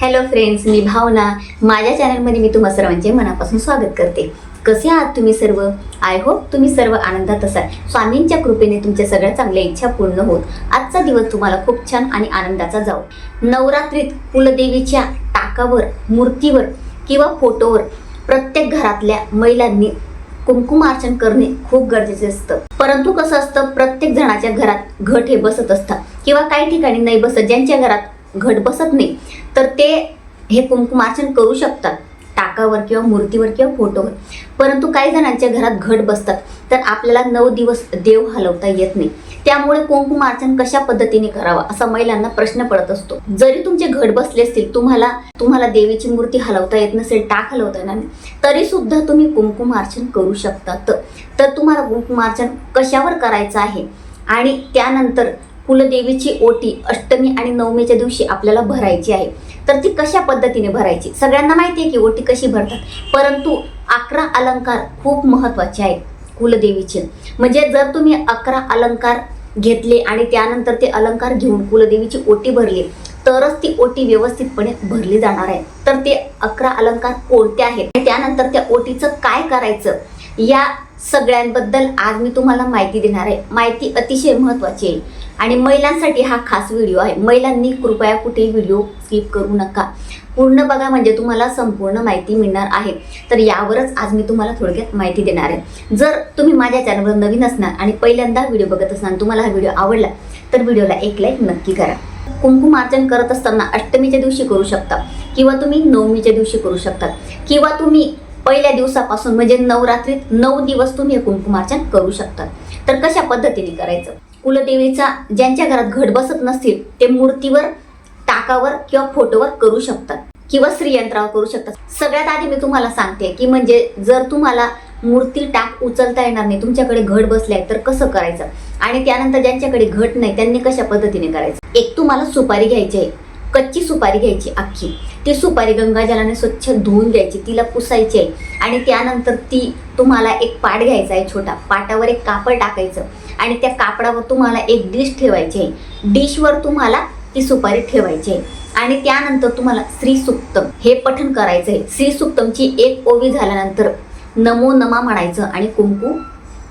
Hello friends मी भावना. माझ्या चॅनलमध्ये मी तुम्हा सर्वांचे मनापासून स्वागत करते. कसे आहात तुम्ही सर्व? आय होप तुम्ही सर्व आनंदात असाल. स्वामींच्या कृपेने तुमच्या सगळ्या चांगल्या इच्छा पूर्ण होत. आजचा दिवस तुम्हाला खूप छान आणि आनंदाचा जाओ नवरात्रीत कुलदेवीच्या टाकावर मूर्तीवर किंवा फोटोवर प्रत्येक घरातल्या महिलांनी कुंकुमार्चन करणे खूप गरजेचे असतं. परंतु कसं असतं? प्रत्येक जणाच्या घरात घट हे बसत असतात. किंवा काही ठिकाणी नाही बसत. ज्यांच्या घरात घट बसत नाही. तर ते हे कुंकुमार्चन करू शकतात. टाकावर किंवा मूर्तीवर किंवा फोटोवर. परंतु काही जणांच्या घरात घट बसतात. तर आपल्याला नऊ दिवस देव हलवता येत नाही. त्यामुळे कुंकुमार्चन कशा पद्धतीने करावं असा महिलांना प्रश्न पडत असतो. जरी तुमचे घट बसले असतील तुम्हाला तुम्हाला देवीची मूर्ती हलवता येत नसेल टाक हलवता येणार नाही तरी सुद्धा तुम्ही कुंकुमार्चन करू शकतात. तर तुम्हाला कुंकुमार्चन कशावर करायचं आहे? आणि त्यानंतर कुलदेवीची ओटी अष्टमी आणि नवमीच्या दिवशी आपल्याला भरायची आहे. तर ती कशा पद्धतीने भरायची? सगळ्यांना माहिती आहे की ओटी कशी भरतात. परंतु अकरा अलंकार खूप महत्त्वाचे आहेत कुलदेवीचे. म्हणजे जर तुम्ही अकरा अलंकार घेतले आणि त्यानंतर ते अलंकार घेऊन कुलदेवीची ओटी भरली तरच ती ओटी व्यवस्थितपणे भरली जाणार आहे. तर ते अकरा अलंकार कोणते आहेत? आणि त्यानंतर त्या ओटीचं काय करायचं? या सगळ्यांबद्दल आज मी तुम्हाला माहिती देणार आहे. माहिती अतिशय महत्वाची आहे. आणि महिलांसाठी हा खास व्हिडिओ आहे. महिलांनी कृपया कुठेही व्हिडिओ स्किप करू नका. पूर्ण बघा म्हणजे तुम्हाला संपूर्ण माहिती मिळणार आहे. तर यावरच आज मी तुम्हाला थोडक्यात माहिती देणार आहे. जर तुम्ही माझ्या चॅनलवर नवीन असणार आणि पहिल्यांदा व्हिडिओ बघत असणार तुम्हाला हा व्हिडिओ आवडला तर व्हिडिओला एक लाईक नक्की करा. कुंकुमार्चन करत असताना अष्टमीच्या दिवशी करू शकता किंवा तुम्ही नवमीच्या दिवशी करू शकता किंवा तुम्ही पहिल्या दिवसापासून म्हणजे नवरात्रीत नऊ दिवस तुम्ही हे कुंकुमार्चन करू शकता. तर कशा पद्धतीने करायचं? कुलदेवीचा ज्यांच्या घरात घट बसत नसतील ते मूर्तीवर टाकावर किंवा फोटोवर करू शकतात किंवा श्रीयंत्रावर करू शकतात. सगळ्यात आधी मी तुम्हाला सांगते की म्हणजे जर तुम्हाला मूर्ती टाक उचलता येणार नाही तुमच्याकडे घट बसले तर कसं करायचं? आणि त्यानंतर ज्यांच्याकडे घट नाही त्यांनी कशा पद्धतीने करायचं? एक तुम्हाला सुपारी घ्यायची आहे कच्ची सुपारी घ्यायची अख्खी. ती सुपारी गंगाजलाने स्वच्छ धुवून घ्यायची तिला पुसायची आहे. आणि त्यानंतर ती तुम्हाला एक पाट घ्यायचा आहे छोटा. पाटावर एक कापड टाकायचं. आणि त्या कापडावर तुम्हाला एक डिश ठेवायची आहे. डिशवर तुम्हाला ती सुपारी ठेवायची आहे. आणि त्यानंतर तुम्हाला श्री सुक्तम हे पठण करायचं आहे. श्री सुक्तमची एक ओवी झाल्यानंतर नमो नमा म्हणायचं आणि कुंकू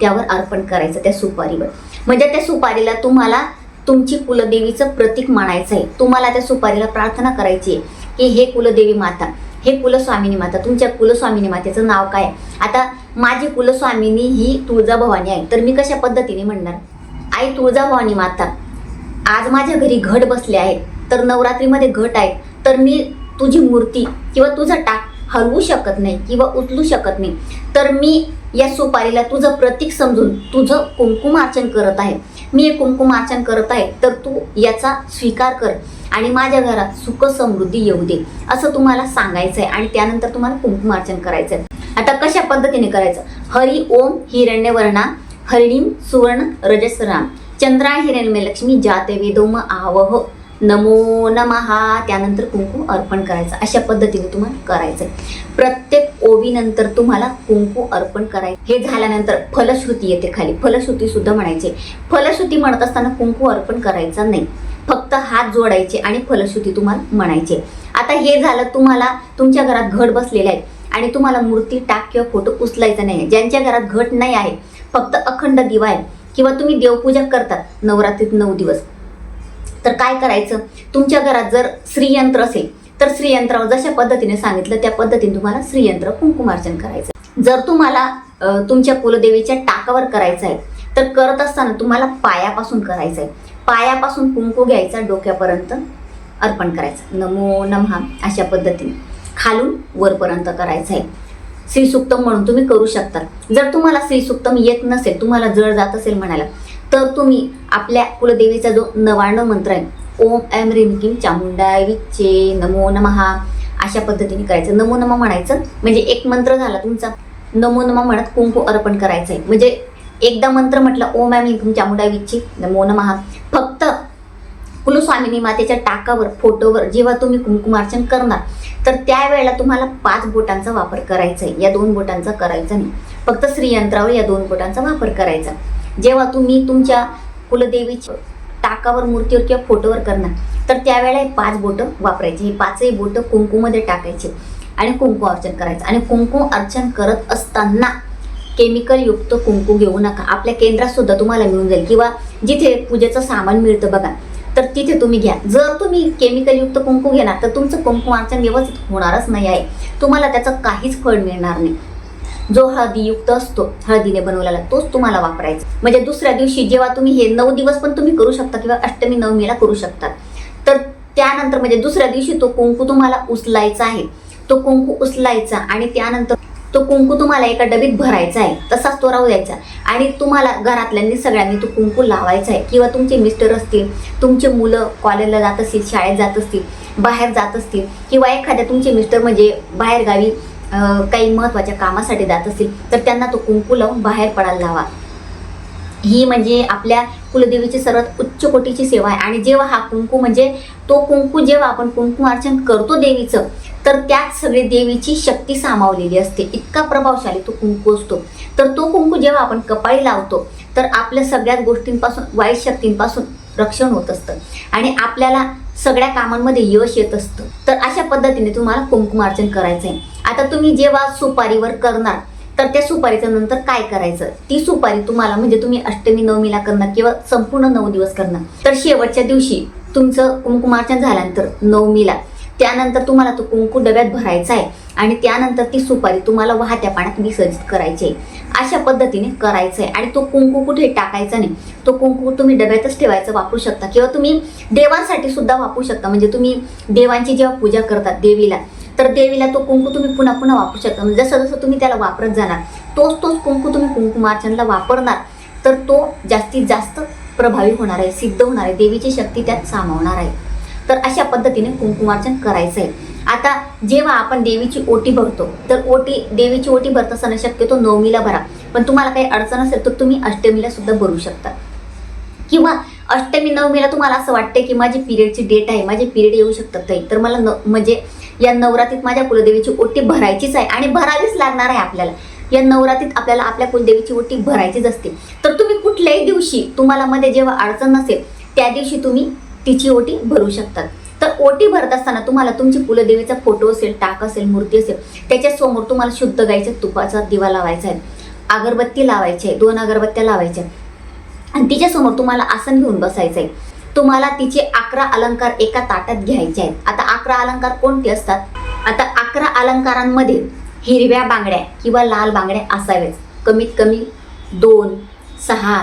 त्यावर अर्पण करायचं त्या सुपारीवर. म्हणजे त्या सुपारीला तुम्हाला तुमची कुलदेवीचं प्रतीक मानायचं आहे. तुम्हाला त्या सुपारीला प्रार्थना करायची आहे की हे कुलदेवी माता हे कुलस्वामिनी माता तुमच्या कुलस्वामिनी मातेचं नाव काय? आहे? आता माझी कुलस्वामिनी ही तुळजाभवानी आहे. तर मी कशा पद्धतीने म्हणणार? आई तुळजाभवानी माता आज माझ्या घरी घट बसले आहेत तर नवरात्रीमध्ये घट आहे. तर मी तुझी मूर्ती किंवा तुझं टाक हलवू शकत नाही किंवा उचलू शकत नाही. तर मी या सुपारीला तुझं प्रतीक समजून तुझं कुंकुम अर्चन करत आहे. मी हे कुंकुमार्चन करत आहे तर तू याचा स्वीकार कर आणि माझ्या घरात सुख समृद्धी येऊ दे असं तुम्हाला सांगायचं आहे आणि त्यानंतर तुम्हाला कुंकुमार्चन करायचं आहे आता कशा पद्धतीने करायचं? हरी ओम हिरण्यवर्णा हरिणीम सुवर्ण रजसराम चंद्रा हिरण्यमय लक्ष्मी जाते वेदोम आवह नमो नमहा त्यानंतर कुंकू अर्पण करायचं. अशा पद्धतीने तुम्हाला करायचं प्रत्येक ओवीनंतर तुम्हाला कुंकू अर्पण करायचं. हे झाल्यानंतर फलश्रुती येते खाली. फलश्रुती सुद्धा म्हणायची. फलश्रुती म्हणत असताना कुंकू अर्पण करायचा नाही. फक्त हात जोडायचे आणि फलश्रुती तुम्हाला म्हणायचे. आता हे झालं तुम्हाला तुमच्या घरात घट बसलेले आहे आणि तुम्हाला मूर्ती टाक किंवा फोटो उचलायचा नाही आहे. ज्यांच्या घरात घट नाही आहे फक्त अखंड दिवा आहे किंवा तुम्ही देवपूजा करतात नवरात्रीत नऊ दिवस. तर काय करायचं? तुमच्या घरात जर श्रीयंत्र असेल तर श्रीयंत्रावर जशा पद्धतीने सांगितलं त्या पद्धतीने तुम्हाला श्रीयंत्र कुंकुमार्चन करायचं जर तुम्हाला तुमच्या कुलदेवीच्या टाकावर करायचं आहे तर करत असताना तुम्हाला पायापासून करायचं आहे पायापासून कुंकू घ्यायचा डोक्यापर्यंत अर्पण करायचं. नमो नमहा अशा पद्धतीने. खालून वरपर्यंत करायचं आहे श्रीसुक्तम म्हणून तुम्ही करू शकता. जर तुम्हाला श्रीसुक्तम येत नसेल तुम्हाला जड जात असेल म्हणायला तर तुम्ही आपल्या कुलदेवीचा जो नवाण्णव मंत्र आहे ओम ऐम रिम किम चामुंडाय विच्चे नमो नमहा अशा पद्धतीने करायचं. नमो नमा म्हणायचं म्हणजे एक मंत्र झाला तुमचा. नमो नमा म्हणत कुंकू अर्पण करायचं आहे म्हणजे एकदा मंत्र म्हटलं ओम ऐम रिम किम चामुंडाय विच्चे नमो नमहा फक्त कुलस्वामिनी मातेच्या टाकावर फोटोवर जेव्हा तुम्ही कुंकुमार्चन करणार तर त्यावेळेला तुम्हाला पाच बोटांचा वापर करायचा आहे या दोन बोटांचा करायचा नाही. फक्त श्रीयंत्रावर या दोन बोटांचा वापर करायचा. जेव्हा तुम्ही तुमच्या कुलदेवीची टाकावर मूर्तीवर किंवा फोटोवर करणार. तर त्यावेळेला हे पाच बोटं वापरायची. ही पाचही बोटं कुंकूमध्ये टाकायची आणि कुंकू अर्चन करायचं. आणि कुंकू अर्चन करत असताना केमिकल युक्त कुंकू घेऊ नका. आपल्या केंद्रात सुद्धा तुम्हाला मिळून जाईल. किंवा जिथे पूजेचं सामान मिळतं बघा तर तिथे तुम्ही घ्या. जर तुम्ही केमिकल युक्त कुंकू घेणार तर तुमचं कुंकू अर्चन व्यवस्थित होणारच नाही आहे. तुम्हाला त्याचं काहीच फळ मिळणार नाही. जो हळदीयुक्त असतो हळदीने बनवलेला तोच तुम्हाला वापरायचा. म्हणजे दुसऱ्या दिवशी जेव्हा तुम्ही हे नऊ दिवस पण तुम्ही करू शकता किंवा अष्टमी नवमीला करू शकता. तर त्यानंतर म्हणजे दुसऱ्या दिवशी तो कुंकू तुम्हाला उचलायचा आहे. तो कुंकू उचलायचा आणि त्यानंतर तो कुंकू तुम्हाला एका डबीत भरायचा आहे. तसाच तो राहू द्यायचा. आणि तुम्हाला घरातल्यांनी सगळ्यांनी तो कुंकू लावायचा आहे. किंवा तुमचे मिस्टर असतील तुमचे मुलं कॉलेजला जात असतील शाळेत जात असतील बाहेर जात असतील किंवा एखाद्या तुमचे मिस्टर म्हणजे बाहेरगावी काही महत्त्वाच्या कामासाठी जात असतील तर त्यांना तो कुंकू लावून बाहेर पडायला लावा. ही म्हणजे आपल्या कुलदेवीची सर्वात उच्च कोटीची सेवा आहे. आणि जेव्हा हा कुंकू म्हणजे तो कुंकू जेव्हा आपण कुंकू अर्चन करतो देवीचं तर त्यात सगळी देवीची शक्ती सामावलेली असते. इतका प्रभावशाली तो कुंकू असतो. तर तो कुंकू जेव्हा आपण कपाळी लावतो तर आपल्या सगळ्याच गोष्टींपासून वाईट शक्तींपासून रक्षण होत असतं. आणि आपल्याला सगळ्या कामांमध्ये यश येत असतं. तर अशा पद्धतीने तुम्हाला कुंकुमार्चन करायचं आहे आता तुम्ही जेव्हा सुपारीवर करणार तर त्या सुपारीचं नंतर काय करायचं? ती सुपारी तुम्हाला म्हणजे तुम्ही अष्टमी नवमीला करणार किंवा संपूर्ण नऊ दिवस करणार. तर शेवटच्या दिवशी तुमचं कुंकुमार्चन झाल्यानंतर नवमीला त्यानंतर तुम्हाला तो कुंकू डब्यात भरायचा आहे आणि त्यानंतर ती सुपारी तुम्हाला वाहत्या पाण्यात विसर्जित करायची आहे. अशा पद्धतीने करायचं आहे. आणि तो कुंकू कुठे टाकायचा नाही. तो कुंकू तुम्ही डब्यातच ठेवायचा वापरू शकता. किंवा तुम्ही देवांसाठी सुद्धा वापरू शकता. म्हणजे तुम्ही देवांची जेव्हा पूजा करतात देवीला तर देवीला तो कुंकू तुम्ही पुन्हा पुन्हा वापरू शकता. म्हणजे जसं जसं तुम्ही त्याला वापरत जाणार तोच तोच कुंकू तुम्ही कुंकुमार्चनला वापरणार तर तो जास्तीत जास्त प्रभावी होणार आहे सिद्ध होणार आहे. देवीची शक्ती त्यात सामावणार आहे. तर अशा पद्धतीने कुंकुमार्चन करायचं आहे आता जेव्हा आपण देवीची ओटी भरतो तर ओटी देवीची ओटी भरत असताना शक्यतो नवमीला भरा. पण तुम्हाला काही अडचण असेल तर तुम्ही अष्टमीला सुद्धा भरू शकता. किंवा अष्टमी नवमीला तुम्हाला असं वाटते की माझी पिरियडची डेट आहे माझे पिरियड येऊ शकतात काही. तर मला न म्हणजे या नवरात्रीत माझ्या कुलदेवीची ओटी भरायचीच आहे आणि भरावीच लागणार आहे आपल्याला. या नवरात्रीत आपल्याला आपल्या कुलदेवीची ओटी भरायचीच असते. तर तुम्ही कुठल्याही दिवशी तुम्हाला मध्ये जेव्हा अडचण नसेल त्या दिवशी तुम्ही तिची ओटी भरू शकतात. तर ओटी भरत असताना तुम्हाला तुमची कुलदेवीचा फोटो असेल टाक असेल मूर्ती असेल त्याच्यासमोर तुम्हाला शुद्ध गाईच्या तुपाचा दिवा लावायचा आहे. अगरबत्ती लावायची आहे दोन अगरबत्त्या लावायच्या आणि तिच्यासमोर तुम्हाला आसन घेऊन बसायचं आहे. तुम्हाला तिचे अकरा अलंकार एका ताटात घ्यायचे आहेत. आता अकरा अलंकार कोणते असतात? आता अकरा अलंकारांमध्ये हिरव्या बांगड्या किंवा लाल बांगड्या असाव्याच कमीत कमी दोन सहा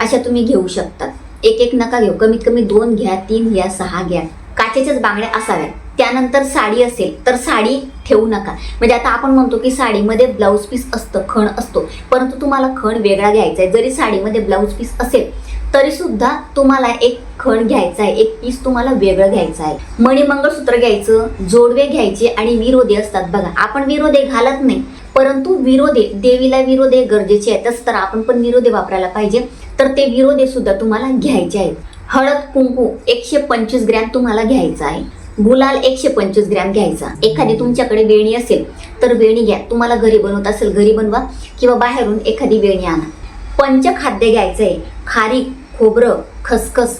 अशा तुम्ही घेऊ शकतात. एक एक नका घेऊ. कमीत कमी दोन घ्या तीन घ्या सहा घ्या. काचेच्याच बांगड्या असाव्या त्यानंतर साडी असेल तर साडी ठेवू नका. म्हणजे आता आपण म्हणतो की साडीमध्ये ब्लाऊज पीस असतं खण असतो. परंतु तुम्हाला खण वेगळा घ्यायचा आहे. जरी साडीमध्ये ब्लाऊज पीस असेल तरी सुद्धा तुम्हाला एक खण घ्यायचा आहे. एक पीस तुम्हाला वेगळं घ्यायचं आहे. मणी मंगळसूत्र घ्यायचं जोडवे घ्यायचे आणि विरोधे असतात. बघा आपण विरोधे घालत नाही. परंतु विरोधे देवीला विरोधे गरजेचे आहेत तसं तर आपण पण विरोधे वापरायला पाहिजे. तर ते विरोधे सुद्धा तुम्हाला घ्यायचे आहेत. हळद कुंकू एकशे पंचवीस ग्रॅम तुम्हाला घ्यायचा आहे. गुलाल एकशे पंचवीस ग्रॅम घ्यायचा. एखादी तुमच्याकडे वेणी असेल तर वेणी घ्या. तुम्हाला घरी बनवत असेल घरी बनवा किंवा बाहेरून एखादी वेणी आणा. पंचखाद्य घ्यायचं आहे. खारी खोबरं खसखस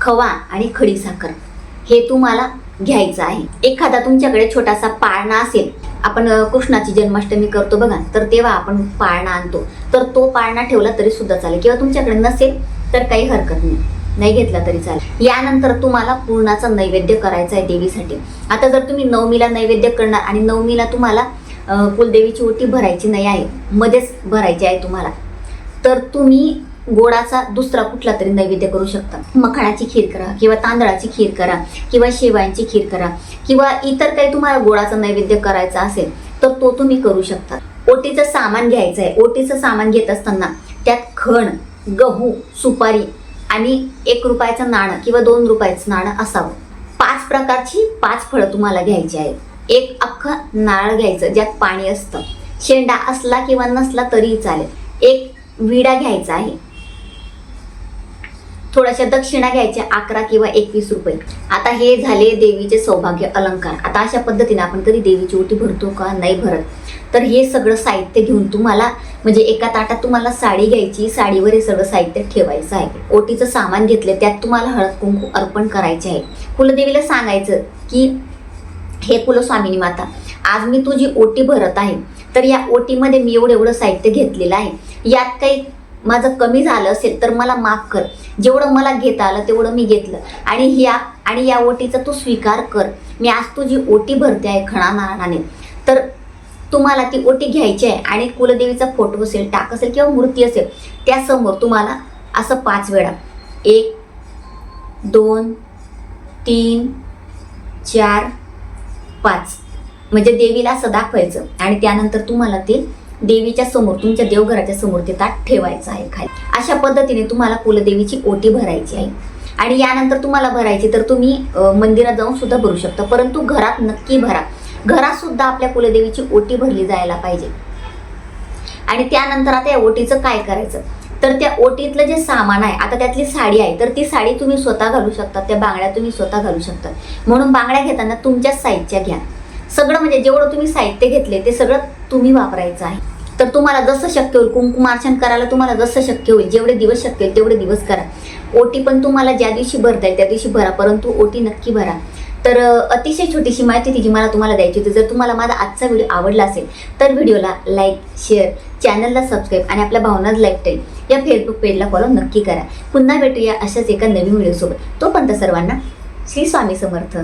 खवा आणि खडी साखर. हे तुम्हाला घ्यायचं आहे. एखादा तुमच्याकडे छोटासा पाळणा असेल आपण कृष्णाची जन्माष्टमी करतो बघा तर तेव्हा आपण पाळणा आणतो. तर तो पाळणा ठेवला तरी सुद्धा चालेल. किंवा तुमच्याकडे नसेल तर काही हरकत नाही. नाही घेतला तरी चालेल. यानंतर तुम्हाला पूर्णाचा नैवेद्य करायचा आहे देवीसाठी. आता जर तुम्ही नवमीला नैवेद्य करणार आणि नवमीला तुम्हाला कुलदेवीची ओटी भरायची नाही आहे मध्येच भरायची आहे तुम्हाला तर तुम्ही गोडाचा दुसरा कुठला तरी नैवेद्य करू शकता. मखाणाची खीर करा किंवा तांदळाची खीर करा किंवा शेवायांची खीर करा किंवा इतर काही तुम्हाला गोडाचा नैवेद्य करायचा असेल तर तो तुम्ही करू शकता. ओटीचं सामान घ्यायचं आहे ओटीचं सामान घेत असताना त्यात खण गहू सुपारी आणि एक रुपयाचं नाणं किंवा दोन रुपयाचं नाणं असावं. पाच प्रकारची पाच फळं तुम्हाला घ्यायची आहेत. एक अख्खं नारळ घ्यायचं ज्यात पाणी असतं. शेंडा असला किंवा नसला तरीही चालेल. एक विडा घ्यायचा आहे. थोड्याशा दक्षिणा घ्यायच्या अकरा किंवा एकवीस रुपये. आता हे झाले देवीचे सौभाग्य अलंकार. आता अशा पद्धतीने आपण कधी देवीची ओटी भरतो का? नाही भरत. तर हे सगळं साहित्य घेऊन तुम्हाला म्हणजे एका ताटात तुम्हाला साडी घ्यायची साडीवर हे सगळं साहित्य ठेवायचं आहे. ओटीचं सामान घेतलं त्यात तुम्हाला हळद कुंकू अर्पण करायचे आहे. कुलदेवीला सांगायचं की हे कुलस्वामिनी माता आज मी तुझी ओटी भरत आहे. तर या ओटीमध्ये मी एवढं एवढं साहित्य घेतलेलं आहे. यात काही माझं कमी झालं असेल तर मला माफ कर. जेवढं मला घेता आलं तेवढं मी घेतलं. आणि ह्या आणि या ओटीचा तू स्वीकार कर. मी आज तुझी ओटी भरते आहे खणा नारळाने तर तुम्हाला ती ओटी घ्यायची आहे आणि कुलदेवीचा फोटो असेल टाक असेल किंवा मूर्ती असेल त्यासमोर तुम्हाला असं पाच वेळा. एक दोन तीन चार पाच. म्हणजे देवीला असं दाखवायचं आणि त्यानंतर तुम्हाला ते देवीच्या समोर तुमच्या देवघराच्या समोर ते ताट ठेवायचं आहे खाली. अशा पद्धतीने तुम्हाला कुलदेवीची ओटी भरायची आहे. आणि यानंतर तुम्हाला भरायची तर तुम्ही मंदिरात जाऊन सुद्धा भरू शकता. परंतु घरात नक्की भरा. घरात सुद्धा आपल्या कुलदेवीची ओटी भरली जायला पाहिजे. आणि त्यानंतर आता या ओटीचं काय करायचं? तर त्या ओटीतलं जे सामान आहे आता त्यातली साडी आहे तर ती साडी तुम्ही स्वतः घालू शकता त्या बांगड्या तुम्ही स्वतः घालू शकता. म्हणून बांगड्या घेताना तुमच्याच साईजच्या घ्या. सगळं म्हणजे जेवढं तुम्ही साहित्य घेतले ते सगळं तुम्ही वापरायचं आहे. तर तुम्हाला जसं शक्य होईल कुंकुमार्चन करायला तुम्हाला जसं शक्य होईल जेवढे दिवस शक्य होईल तेवढे दिवस करा. ओटी पण तुम्हाला ज्या दिवशी भरता येईल त्या दिवशी भरा परंतु ओटी नक्की भरा. तर अतिशय छोटीशी माहिती ती जी मला तुम्हाला द्यायची होती. जर तुम्हाला माझा आजचा व्हिडिओ आवडला असेल तर व्हिडिओला लाईक शेअर चॅनलला सबस्क्राईब आणि आपल्या भावनाच लाईक टाईम या फेसबुक पेजला फॉलो नक्की करा. पुन्हा भेटूया अशाच एका नवीन व्हिडिओसोबत. तोपर्यंत सर्वांना श्री स्वामी समर्थ.